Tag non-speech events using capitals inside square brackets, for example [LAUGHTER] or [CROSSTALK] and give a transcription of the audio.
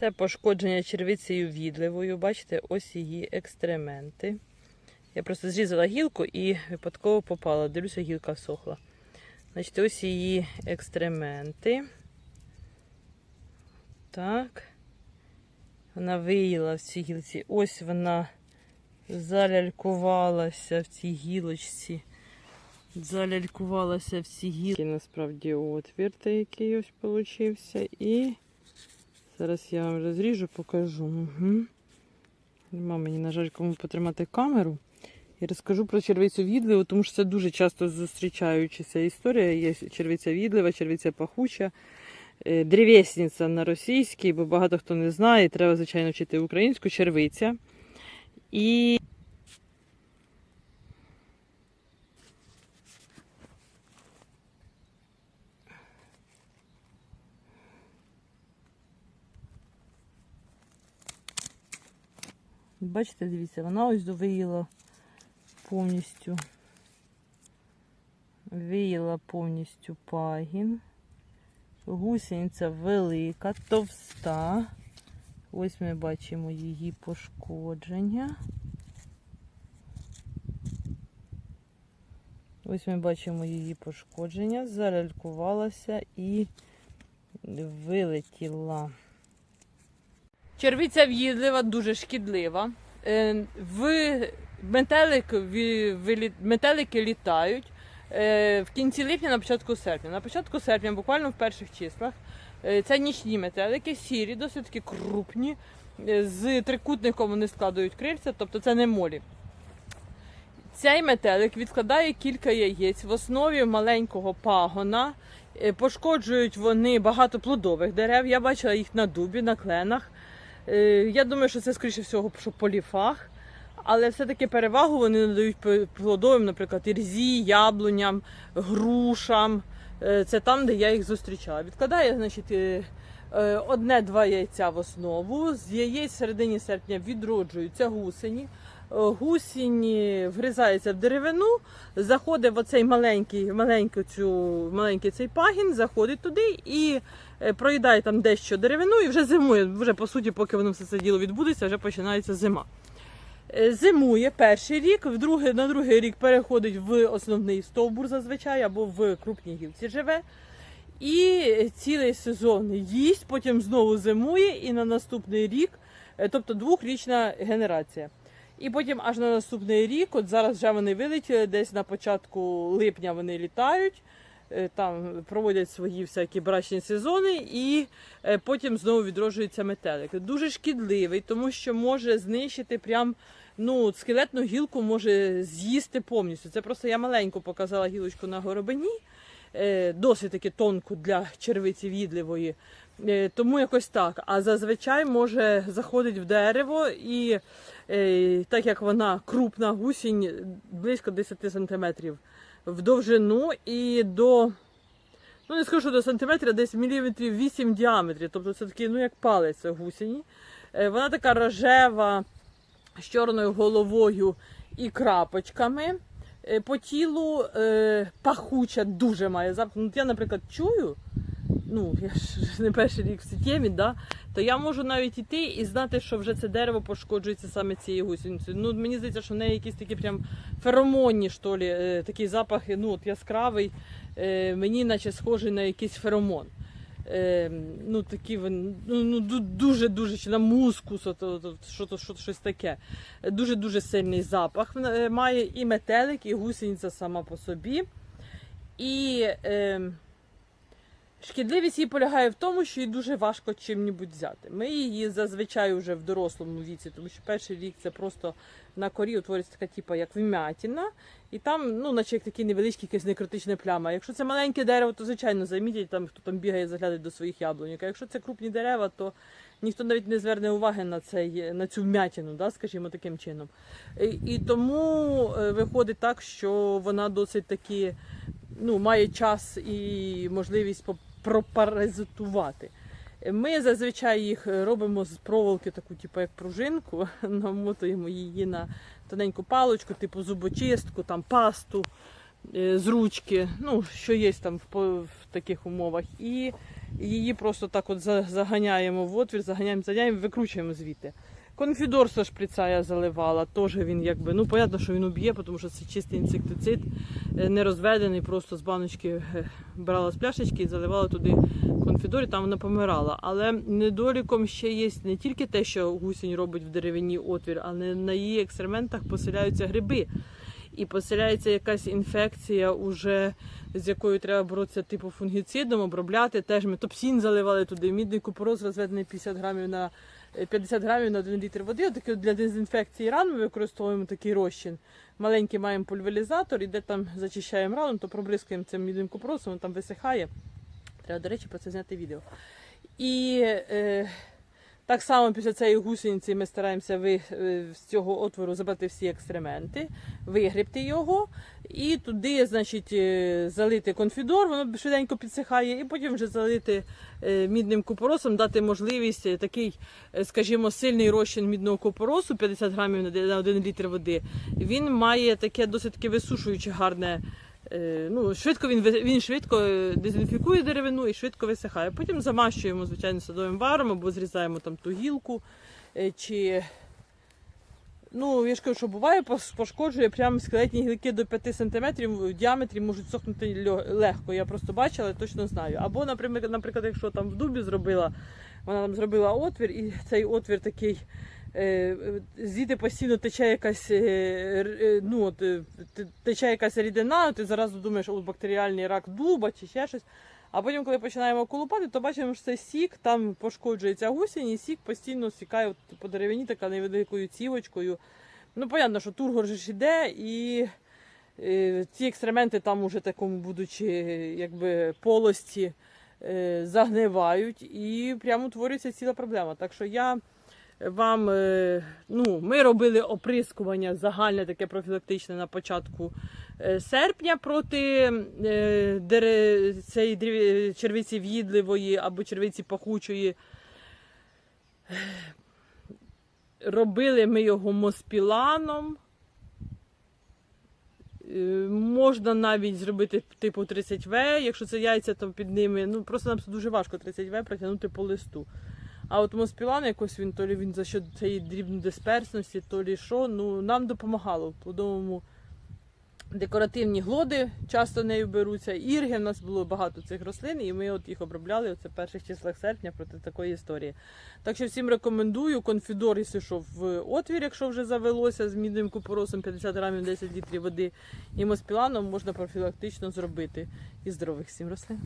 Це пошкодження червицею відливою. Бачите, ось її екстременти. Я просто зрізала гілку і випадково попала. Дивлюся, гілка всохла. Значить, ось її екстременти. Так. Вона виїла в цій гілці. Ось вона залялькувалася в цій гілочці. Залялькувалася в цій гілці. Насправді отвір який ось получився. І зараз я вам розріжу, покажу. Угу. Нема мені, на жаль, кому потримати камеру. І розкажу про червицю відливу, тому що це дуже часто зустрічаючася історія. Є червиця відлива, червиця пахуча, е, древесниця на російській, бо багато хто не знає, треба, звичайно, вчити українську червиця. І Бачите, дивіться, вона ось довиїла повністю. Виїла повністю пагін. Гусениця велика, товста. Ось ми бачимо її пошкодження. Ось ми бачимо її пошкодження, залялькувалася і вилетіла. Червиця в'їдлива, дуже шкідлива. Е, В метелик, метелики літають е, в кінці липня, на початку серпня. На початку серпня, буквально в перших числах, е, це нічні метелики, сірі, досить таки крупні. З трикутником вони складають крильця, тобто це не молі. Цей метелик відкладає кілька яєць в основі маленького пагона. Пошкоджують вони багато плодових дерев. Я бачила їх на дубі, на кленах. Е, Я думаю, що це скоріше всього, що поліфаг. Але все-таки перевагу вони надають плодовим, наприклад, ірзі, яблуням, грушам. Е, Це там, де я їх зустрічала. Відкладає, значить, е, одне-два яйця в основу. З яєць в середині серпня відроджуються гусені. Гусінь вгризається в деревину, заходить в оцей маленький, маленький, цю, маленький цей пагін, заходить туди і проїдає там дещо деревину і вже зимує. Вже по суті, поки воно все це діло відбудеться, вже починається зима. Е, Зимує перший рік, в другий, на другий рік переходить в основний стовбур зазвичай або в крупній гілці живе. І цілий сезон їсть, потім знову зимує, і на наступний рік, е, тобто двохрічна генерація. І потім аж на наступний рік, от зараз вже вони вилетіли, десь на початку липня вони літають, е, там проводять свої всякі брачні сезони, і е, потім знову відроджується метелик. Дуже шкідливий, тому що може знищити прям ну, скелетну гілку може з'їсти повністю. Це просто я маленько показала гілочку на горобині, е, досить таки тонку для червиці відливої. Е, Тому якось так. А зазвичай може заходить в дерево і е, так як вона крупна гусінь, близько 10 сантиметрів в довжину і до. Ну, не скажу що до сантиметра, десь міліметрів 8 в діаметрі. Тобто це такий, ну як палець гусені. Е, Вона така рожева, з чорною головою і крапочками. Е, По тілу е, пахуча дуже має запах. Ну, я, наприклад, чую, ну, я ж [LAUGHS] не перший рік в цій темі, да, то я можу навіть іти і знати, що вже це дерево пошкоджується саме цією гусеницею. Ну, мені здається, що в неї якісь такі прям феромонні, що лі, е, такий запах ну, от яскравий, е, мені наче схожий на якийсь феромон. Е, ну, такі ну, ну, дуже-дуже чи на мускус, от, от, от, що, то, що, щось таке. Дуже-дуже сильний запах має і метелик, і гусениця сама по собі. І е, шкідливість її полягає в тому, що її дуже важко чим-небудь взяти. Ми її зазвичай вже в дорослому віці, тому що перший рік це просто на корі утворюється така, типу, як вмятіна, і там, ну, наче як такий невеличкий якась некритична пляма. Якщо це маленьке дерево, то звичайно замітять, там хто там бігає, заглядає до своїх яблуньок. А якщо це крупні дерева, то ніхто навіть не зверне уваги на цей на цю вмятину, да, скажімо таким чином. І, і тому е, виходить так, що вона досить таки ну, має час і можливість пропаразитувати. Ми зазвичай їх робимо з проволоки, таку, типу, як пружинку, [LAUGHS] намотуємо її на тоненьку паличку, типу зубочистку, там пасту е, з ручки, ну, що є там в, таких умовах. І її просто так от заганяємо в отвір, заганяємо, заганяємо, викручуємо звідти. Конфідор со шприца я заливала, теж він якби, ну, понятно, що він уб'є, тому що це чистий інсектицид, е, не розведений, просто з баночки е, брала з пляшечки і заливала туди конфідор, і там вона помирала. Але недоліком ще є не тільки те, що гусінь робить в деревині отвір, але на її екстрементах поселяються гриби. І поселяється якась інфекція, уже, з якою треба боротися типу фунгіцидом, обробляти. Теж ми топсін заливали туди, мідний купороз розведений 50 грамів на е, 50 грамів на 1 літр води. Отаке от для дезінфекції ран ми використовуємо такий розчин. Маленький маємо пульверизатор, і де там зачищаємо рану, то проблискуємо цим мідним купоросом, він там висихає. Треба, до речі, про це зняти відео. І е, так само після цієї гусениці ми стараємося ви, е, з цього отвору забрати всі екстременти, вигрібти його і туди, значить, е, залити конфідор, воно швиденько підсихає, і потім вже залити е, мідним купоросом, дати можливість такий, скажімо, сильний розчин мідного купоросу, 50 грамів на де- 1 літр води. Він має таке досить висушуюче гарне. Е, Ну, швидко він, він швидко е, дезінфікує деревину і швидко висихає. Потім замащуємо, звичайно, садовим варом або зрізаємо там ту гілку. е, Чи... Ну, я ж кажу, що буває, пошкоджує прямо скелетні гілки до 5 см в діаметрі можуть сохнути легко. Я просто бачила, точно знаю. Або, наприклад, якщо там в дубі зробила, вона там зробила отвір, і цей отвір такий. Е, е, Звідти постійно тече якась, е, ну, от, тече якась рідина, ти зараз думаєш, о, бактеріальний рак дуба чи ще щось. А потім, коли починаємо колупати, то бачимо, що це сік, там пошкоджується гусінь, і сік постійно стікає от по деревині така невеликою цівочкою. Ну, понятно, що тургор ж іде, і ці екстременти там уже такому, будучи якби полості, загнивають і прямо утворюється ціла проблема. Так що я вам, е, ну, ми робили оприскування загальне таке профілактичне на початку е, серпня проти е, цієї червиці в'їдливої або червиці пахучої. Робили ми його моспіланом. Можна навіть зробити типу 30В, якщо це яйця, то під ними. Ну просто нам дуже важко 30В протягнути по листу. А от моспілан якось він, то лі він за що цієї дрібнодисперсності, то лі що, ну нам допомагало в плодовому декоративні глоди часто нею беруться. Ірги в нас було багато цих рослин, і ми от їх обробляли оце в перших числах серпня проти такої історії. Так що всім рекомендую конфідор, якщо що, в отвір, якщо вже завелося з мідним купоросом 50 грамів 10 літрів води, і моспіланом можна профілактично зробити із здорових всім рослин.